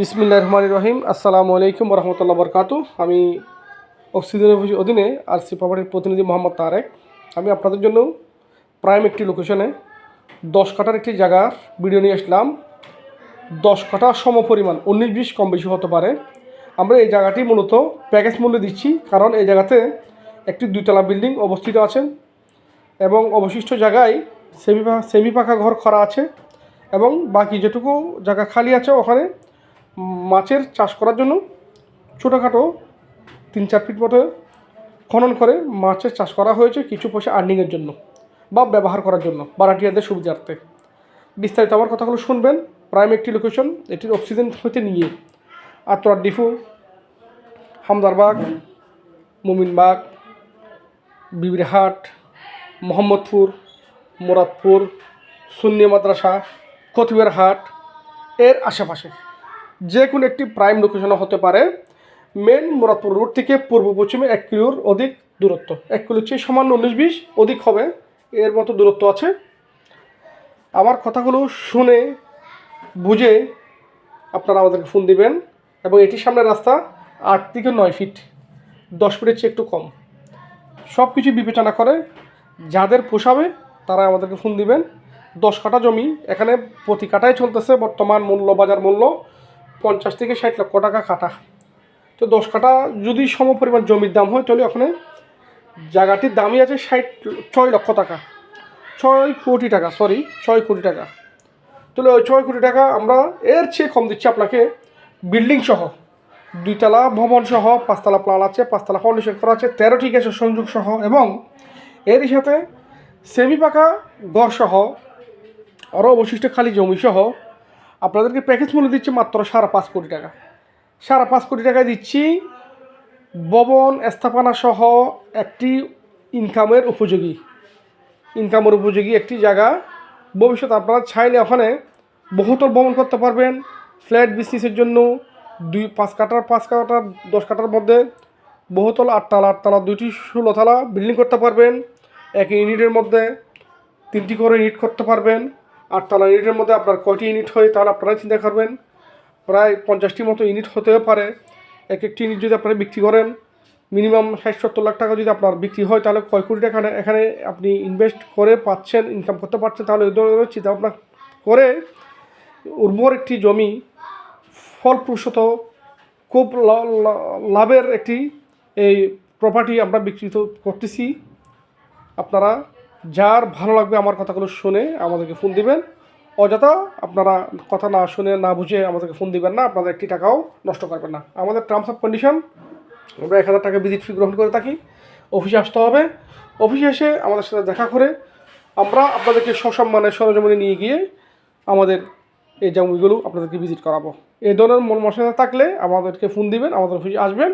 বিসমিল্লাহ রহমান রহিম। আসসালামু আলাইকুম রহমতুল্লাহ বরকাতু। আমি অক্সিজেন অফিস অধীনে আর সি প্রপার্টির প্রতিনিধি মোহাম্মদ তারেক। আমি আপনাদের জন্য প্রাইম একটি লোকেশনে দশ কাঠার একটি জায়গার ভিডিও নিয়ে আসলাম। দশ কাঠা সম পরিমাণ, উনিশ বিশ কম বেশি হতে পারে। আমরা এই জায়গাটি মূলত প্যাকেজ মূল্যে দিচ্ছি কারণ এই জায়গাতে একটি দুইতলা বিল্ডিং অবস্থিত আছে এবং অবশিষ্ট জায়গায় সেমি সেমি পাকা ঘর করা আছে এবং বাকি যেটুকু জায়গা খালি আছে ওখানে মাছের চাষ করার জন্য ছোটোখাটো তিন চার ফিট মতো খনন করে মাছের চাষ করা হয়েছে কিছু পয়সা আর্নিংয়ের জন্য বা ব্যবহার করার জন্য বারাটিয়াদের সুবিধার্থে। বিস্তারিত আমার কথাগুলো শুনবেন প্রাইম একটি লোকেশন এটির অক্সিজেন হতে নিয়ে আত্মার ডিফু হামদারবাগ মুমিনবাগ বিবিরহাট, মোহাম্মদপুর, মোরাদপুর, সুন্নি মাদ্রাসা কতিবের হাট, এর আশেপাশে। যে কোনো একটি প্রাইম লোকেশন হতে পারে। মেন মুরাদপুর রোড থেকে পূর্ব পশ্চিমে এক কিলোর অধিক দূরত্ব। এক কিলোর চেয়ে সামান্য উনিশ বিশ, অধিক হবে। এর মতো দূরত্ব আছে। আমার কথাগুলো শুনে, বুঝে আপনারা আমাদেরকে ফোন দিবেন এবং এটির সামনে রাস্তা আট থেকে নয় ফিট দশ ফিটের চেয়ে একটু কম। সব কিছু বিবেচনা করে যাদের পোষাবে, তারা আমাদেরকে ফোন দিবেন। দশ কাঠা জমি, এখানে প্রতি কাটায় চলতেছে বর্তমান মূল্য, বাজার মূল্য। পঞ্চাশ থেকে ষাট লক্ষ টাকা কাটা। তো দশ কাঠা যদি সম পরিমাণ জমির দাম হয়, তাহলে ওখানে জায়গাটির দামই আছে ষাট, ছয় লক্ষ টাকা। ছয় কোটি টাকা সরি ছয় কোটি টাকা। তাহলে ওই ছয় কোটি টাকা আমরা এর চেয়ে কম দিচ্ছি আপনাকে বিল্ডিং সহ। দুইতলা ভবন সহ, পাঁচতলা প্লান আছে, পাঁচতলা ফাউন্ডেশন করা আছে তেরোটি গ্যাসের সংযোগ সহ, এবং এরই সাথে সেমি পাকা ঘর সহ আরও অবশিষ্ট খালি জমি সহ আপনাদেরকে প্যাকেজ মূল্য দিচ্ছি মাত্র সাড়ে পাঁচ কোটি টাকা। সাড়ে পাঁচ কোটি টাকায় দিচ্ছি ভবন স্থাপনা সহ একটি ইনকামের উপযোগী। ইনকামের উপযোগী একটি জায়গা। ভবিষ্যতে আপনারা চাইলে ওখানে বহুতল ভ্রমণ করতে পারবেন ফ্ল্যাট বিজনেসের জন্য, দুই পাঁচ কাটার পাঁচ কাটার দশ কাটার মধ্যে বহুতল আটতলা আটতলা দুইটি ষোলোতলা বিল্ডিং করতে পারবেন, এক ইউনিটের মধ্যে তিনটি করে ইউনিট করতে পারবেন। আটতলা ইউনিটের মধ্যে আপনার কয়টি ইউনিট হয় তাহলে আপনারা চিন্তা করবেন। প্রায় পঞ্চাশটি মতো ইউনিট হতেও পারে। এক একটি ইউনিট যদি আপনারা বিক্রি করেন, মিনিমাম ষাট সত্তর লাখ টাকা যদি আপনার বিক্রি হয়, তাহলে কয় কোটি টাকা এখানে আপনি ইনভেস্ট করে পাচ্ছেন ইনকাম করতে পারছেন, তাহলে ওই ধরনের চিন্তা ভাবনা করে উর্বর একটি জমি ফলপ্রসূত খুব লাভের একটি এই প্রপার্টি আমরা বিক্রিত করতেছি। আপনারা যার ভালো লাগবে আমার কথাগুলো শুনে আমাদেরকে ফোন দিবেন। অযথা আপনারা কথা না শুনে, না বুঝে আমাদেরকে ফোন দিবেন না, আপনাদের একটি টাকাও নষ্ট করবেন না। আমাদের টার্মস অফ কন্ডিশন আমরা এক হাজার টাকা ভিজিট ফি গ্রহণ করে থাকি। অফিসে আসতে হবে। অফিসে এসে আমাদের সাথে দেখা করে আমরা আপনাদেরকে সসম্মানে সরজমিনে নিয়ে গিয়ে আমাদের এই জমিগুলো আপনাদেরকে ভিজিট করাবো। এই ধরনের মন মশলা থাকলে আমাদেরকে ফোন দিবেন, আমাদের অফিসে আসবেন।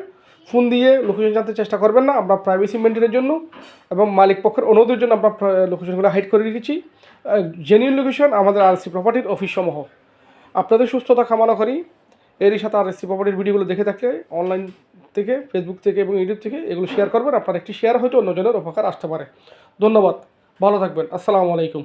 ফোন দিয়ে লোকেশন জানতে চেষ্টা করবেন না। আমরা প্রাইভেসি মেনটেনের জন্য এবং মালিক পক্ষের অনুরোধের জন্য আমরা লোকেশনগুলো হাইড করে রেখেছি। জেনুইন লোকেশন আমাদের আরসি প্রপার্টির অফিস সমূহ। আপনাদের সুস্থতা কামনা করি। এরই সাথে আর এসি প্রপার্টির ভিডিওগুলো দেখে থাকলে অনলাইন থেকে ফেসবুক থেকে এবং ইউটিউব থেকে এগুলো শেয়ার করবেন। আপনার একটি শেয়ার হয়তো অন্যজনের উপকার আসতে পারে। ধন্যবাদ। ভালো থাকবেন। আসসালামু আলাইকুম।